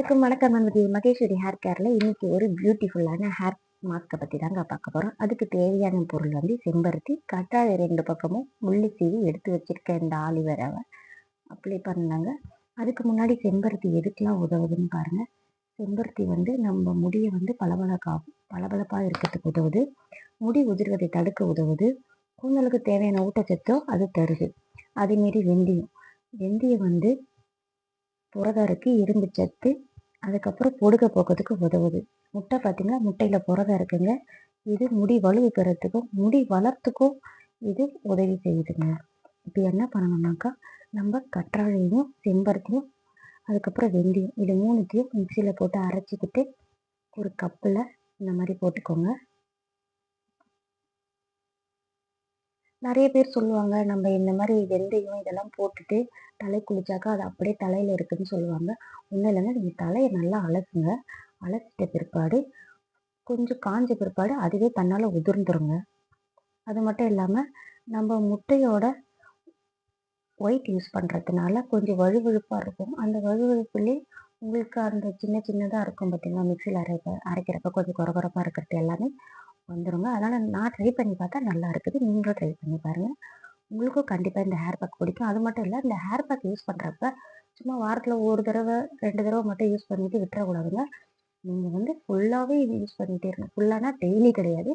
அனைவருக்கும் வணக்கம். நம்பி மகேஸ்வரி ஹேர் கேரில் இன்றைக்கி ஒரு பியூட்டிஃபுல்லான ஹேர் மாஸ்க்கை பற்றி தாங்க பார்க்க போகிறோம் அதுக்கு தேவையான பொருள் வந்து செம்பருத்தி கற்றாழை ரெண்டு பக்கமும் முள்ளு சீவி எடுத்து வச்சிருக்க இந்த ஆலிவரவை அப்ளை பண்ணாங்க அதுக்கு முன்னாடி செம்பருத்தி எதுக்கெலாம் உதவுதுன்னு பாருங்கள் செம்பருத்தி வந்து நம்ம முடியை வந்து பளபளக்காகும். பளபளப்பாக இருக்கிறதுக்கு உதவுது. முடி உதிர்வதை தடுக்க உதவுது. கூந்தலுக்கு தேவையான ஊட்டச்சத்தோ அது தருது. அதேமாரி வெந்தயம். வெந்தயம் வந்து புரதருக்கு இரும்பு சத்து அதுக்கப்புறம் பொடுக போக்கிறதுக்கு உதவுது. முட்டை பார்த்தீங்கன்னா முட்டையில் புரதம் இருக்குங்க. இது முடி வலுவு பெறத்துக்கும் முடி வளர்த்துக்கும் இது உதவி செய்யுதுங்க. இப்போ என்ன பண்ணணும்னாக்கா நம்ம கற்றாழையும் செம்பருத்தியும் அதுக்கப்புறம் வெந்தயம் இது மூணுத்தையும் மிக்சியில் போட்டு அரைச்சிக்கிட்டு ஒரு கப்பில் இந்த மாதிரி போட்டுக்கோங்க. நிறைய பேர் சொல்லுவாங்க நம்ம இந்த மாதிரி வெந்தயம் இதெல்லாம் போட்டுட்டு தலை குளிச்சாக்கா அது அப்படியே தலையில் இருக்குதுன்னு சொல்லுவாங்க. ஒன்றும் இல்லைங்க நீங்கள் தலையை நல்லா அலசுங்க. அலசிட்ட பிற்பாடு கொஞ்சம் காஞ்ச பிற்பாடு அதுவே தன்னால் உதிர்ந்துருங்க. அது மட்டும் இல்லாமல் நம்ம முட்டையோட ஒயிட் யூஸ் பண்ணுறதுனால கொஞ்சம் வழுவழுப்பாக இருக்கும். அந்த வழுவழுப்புலேயே உங்களுக்கு அந்த சின்ன சின்னதாக இருக்கும் பார்த்தீங்களா மிக்சியில் அரைக்க அரைக்கிறப்ப கொஞ்சம் குறகுறப்பாக இருக்கிறது எல்லாமே. வந்துடுங்க அதனால் நான் ட்ரை பண்ணி பார்த்தா நல்லா இருக்குது. நீங்களும் ட்ரை பண்ணி பாருங்கள் உங்களுக்கும் கண்டிப்பாக இந்த ஹேர் பேக் பிடிக்கும். அது மட்டும் இல்லை இந்த ஹேர் பேக் யூஸ் பண்ணுறப்ப சும்மா வாரத்தில் ஒரு தடவை ரெண்டு தடவை மட்டும் யூஸ் பண்ணிவிட்டு விட்டுறக்கூடாதுங்க. நீங்கள் வந்து ஃபுல்லாகவே இது யூஸ் பண்ணிகிட்டே இருங்க. ஃபுல்லானா டெய்லி கிடையாது.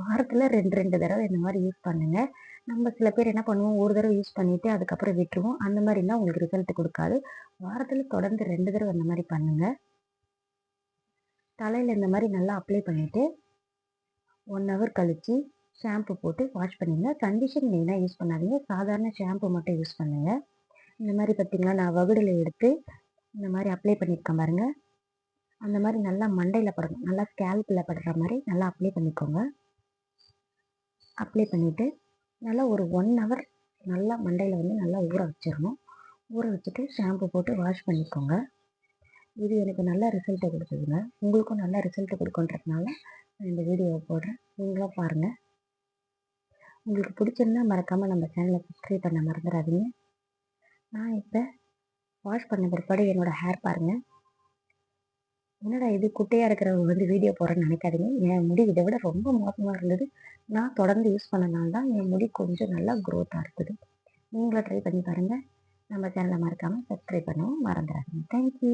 வாரத்தில் ரெண்டு ரெண்டு தடவை இந்த மாதிரி யூஸ் பண்ணுங்கள் நம்ம சில பேர் என்ன பண்ணுவோம்? ஒரு தடவை யூஸ் பண்ணிவிட்டு அதுக்கப்புறம் விட்டுருவோம். அந்த மாதிரிலாம் உங்களுக்கு ரிசல்ட் கொடுக்காது. வாரத்தில் தொடர்ந்து ரெண்டு தடவை இந்த மாதிரி பண்ணுங்கள் தலையில் இந்த மாதிரி நல்லா அப்ளை பண்ணிவிட்டு ஒன் ஹவர் கழித்து ஷாம்பு போட்டு வாஷ் பண்ணிடுங்க கண்டிஷன் மெயினாக யூஸ் பண்ணாதீங்க. சாதாரண ஷாம்பு மட்டும் யூஸ் பண்ணுங்கள் இந்த மாதிரி பார்த்திங்கன்னா நான் வகுடில் எடுத்து இந்த மாதிரி அப்ளை பண்ணியிருக்கேன் பாருங்கள் அந்த மாதிரி நல்லா மண்டையில் படணும் நல்லா ஸ்கேல்பில் படுற மாதிரி நல்லா அப்ளை பண்ணிக்கோங்க. அப்ளை பண்ணிவிட்டு நல்லா ஒரு ஒன் ஹவர் நல்லா மண்டையில் வந்து நல்லா ஊற வச்சிடணும். ஊற வச்சுட்டு ஷாம்பு போட்டு வாஷ் பண்ணிக்கோங்க. இது எனக்கு நல்ல ரிசல்ட்டை கொடுத்ததுங்க. உங்களுக்கும் நல்ல ரிசல்ட்டு கொடுக்குன்றதுனால இந்த வீடியோவை போடுறேன். நீங்களும் பாருங்கள் உங்களுக்கு பிடிச்சிருந்தா மறக்காமல் நம்ம சேனலை சப்ஸ்கிரைப் பண்ண மறந்துடாதீங்க. நான் இப்போ வாஷ் பண்ண பிற்பாடு என்னோடய ஹேர் பாருங்கள் என்னடா இது? குட்டையாக இருக்கிறவங்க வந்து வீடியோ போடுறேன்னு நினைக்காதீங்க. என் முடி இதை விட ரொம்ப மோசமாக இருந்தது. நான் தொடர்ந்து யூஸ் பண்ணனால தான் என் முடி கொஞ்சம் நல்லா க்ரோத்தாக இருக்குது. நீங்களும் ட்ரை பண்ணி பாருங்கள் நம்ம சேனலை மறக்காமல் சப்ஸ்கிரைப் பண்ணவும் மறந்துடாதீங்க. தேங்க்யூ